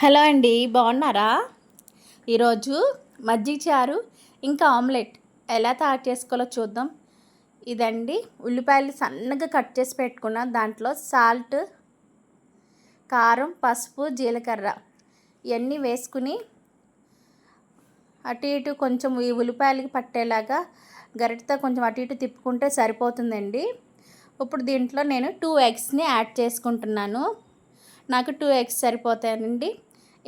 Hello అండి బాగున్నారా? ఈరోజు మజ్జిగ చారు ఇంకా ఆమ్లెట్ ఎలా తయారు చేసుకోవాలో చూద్దాం. ఇదండి ఉల్లిపాయలు సన్నగా కట్ చేసి పెట్టుకున్న దాంట్లో సాల్ట్ కారం పసుపు జీలకర్ర ఇవన్నీ వేసుకుని అటు ఇటు కొంచెం ఈ ఉల్లిపాయలకి పట్టేలాగా గరిటతో కొంచెం అటు ఇటు తిప్పుకుంటే సరిపోతుందండి. ఇప్పుడు దీంట్లో నేను టూ ఎగ్స్ని యాడ్ చేసుకుంటున్నాను. నాకు టూ ఎగ్స్ సరిపోతాయండి.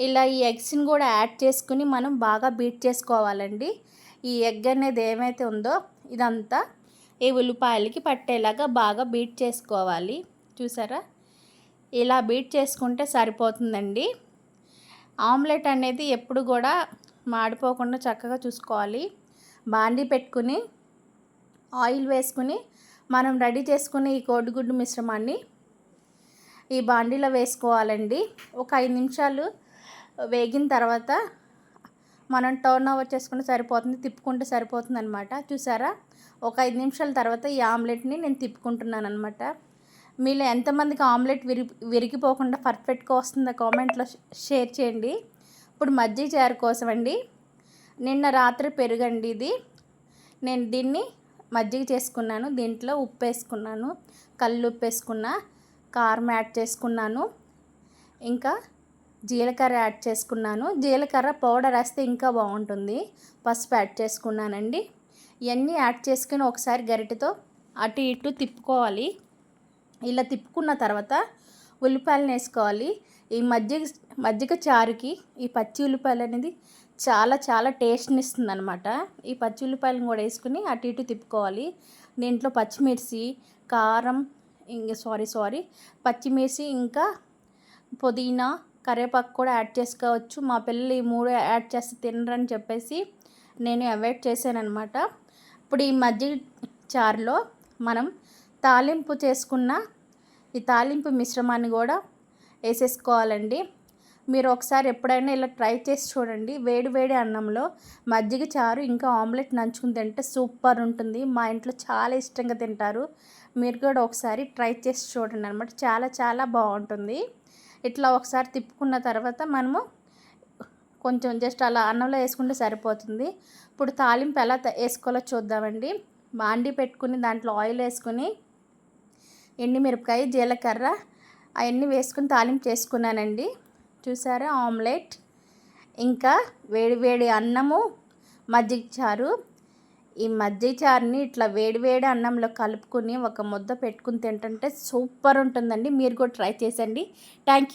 ఇలా ఈ ఎగ్స్ని కూడా యాడ్ చేసుకుని మనం బాగా బీట్ చేసుకోవాలండి. ఈ ఎగ్ అనేది ఏమైతే ఉందో ఇదంతా ఈ ఉల్లిపాయలకి పట్టేలాగా బాగా బీట్ చేసుకోవాలి. చూసారా? ఇలా బీట్ చేసుకుంటే సరిపోతుందండి. ఆమ్లెట్ అనేది ఎప్పుడు కూడా మాడిపోకుండా చక్కగా చూసుకోవాలి. బాండీ పెట్టుకుని ఆయిల్ వేసుకుని మనం రెడీ చేసుకునే ఈ కోడిగుడ్డు మిశ్రమాన్ని ఈ బాండీలో వేసుకోవాలండి. ఒక ఐదు నిమిషాలు వేగిన తర్వాత మనం టర్న్ ఓవర్ చేసుకుంటే సరిపోతుంది తిప్పుకుంటే సరిపోతుంది అనమాట చూసారా? ఒక ఐదు నిమిషాల తర్వాత ఈ ఆమ్లెట్ని నేను తిప్పుకుంటున్నాను అనమాట మీలో ఎంతమందికి ఆమ్లెట్ విరి విరిగిపోకుండా పర్ఫెక్ట్గా వస్తుందో కామెంట్లో షేర్ చేయండి. ఇప్పుడు మజ్జిగ చారు కోసం అండి నిన్న రాత్రి పెరుగండి ఇది. నేను దీన్ని మజ్జిగ చేసుకున్నాను. దీంట్లో ఉప్పు వేసుకున్నాను కళ్ళు ఉప్పు వేసుకున్నా కారం యాడ్ చేసుకున్నాను. ఇంకా జీలకర్ర యాడ్ చేసుకున్నాను. జీలకర్ర పౌడర్ వేస్తే ఇంకా బాగుంటుంది. పసుపు యాడ్ చేసుకున్నానండి. ఇవన్నీ యాడ్ చేసుకుని ఒకసారి గరిటెతో అటు ఇటు తిప్పుకోవాలి. ఇలా తిప్పుకున్న తర్వాత ఉల్లిపాయలను వేసుకోవాలి. ఈ మజ్జిగ మజ్జిగ చారుకి ఈ పచ్చి ఉల్లిపాయలు అనేది చాలా చాలా టేస్ట్ని ఇస్తుంది అనమాట ఈ పచ్చి ఉల్లిపాయలను కూడా వేసుకుని అటు ఇటు తిప్పుకోవాలి. దీంట్లో పచ్చిమిర్చి కారం ఇంకా సారీ సారీ పచ్చిమిర్చి ఇంకా పుదీనా కరివేపాకు కూడా యాడ్ చేసుకోవచ్చు. మా పిల్లలు ఈ మూడు యాడ్ చేస్తే తినరని చెప్పేసి నేను అవాయిడ్ చేశాను అనమాట ఇప్పుడు ఈ మజ్జిగ చారులో మనం తాలింపు చేసుకున్న ఈ తాలింపు మిశ్రమాన్ని కూడా వేసేసుకోవాలండి. మీరు ఒకసారి ఎప్పుడైనా ఇలా ట్రై చేసి చూడండి. వేడి వేడి అన్నంలో మజ్జిగ చారు ఇంకా ఆమ్లెట్ నంచుకుని తింటే సూపర్ ఉంటుంది. మా ఇంట్లో చాలా ఇష్టంగా తింటారు. మీరు కూడా ఒకసారి ట్రై చేసి చూడండి అనమాట చాలా చాలా బాగుంటుంది. ఇట్లా ఒకసారి తిప్పుకున్న తర్వాత మనము కొంచెం జస్ట్ అలా అన్నంలో వేసుకుంటే సరిపోతుంది. ఇప్పుడు తాలింపు ఎలా వేసుకోవాలో చూద్దామండి. మాండి పెట్టుకుని దాంట్లో ఆయిల్ వేసుకుని ఎండిమిరపకాయ జీలకర్ర అవన్నీ వేసుకుని తాలింపు చేసుకున్నానండి. చూసారా? ఆమ్లెట్. ఇంకా వేడి వేడి అన్నము మజ్జిగ చారు ఈ మధ్య చారుని ఇట్లా వేడివేడి అన్నంలో కలుపుకొని ఒక ముద్ద పెట్టుకుని తింటుంటే సూపర్ ఉంటుందండి. మీరు కూడా ట్రై చేసండి. థ్యాంక్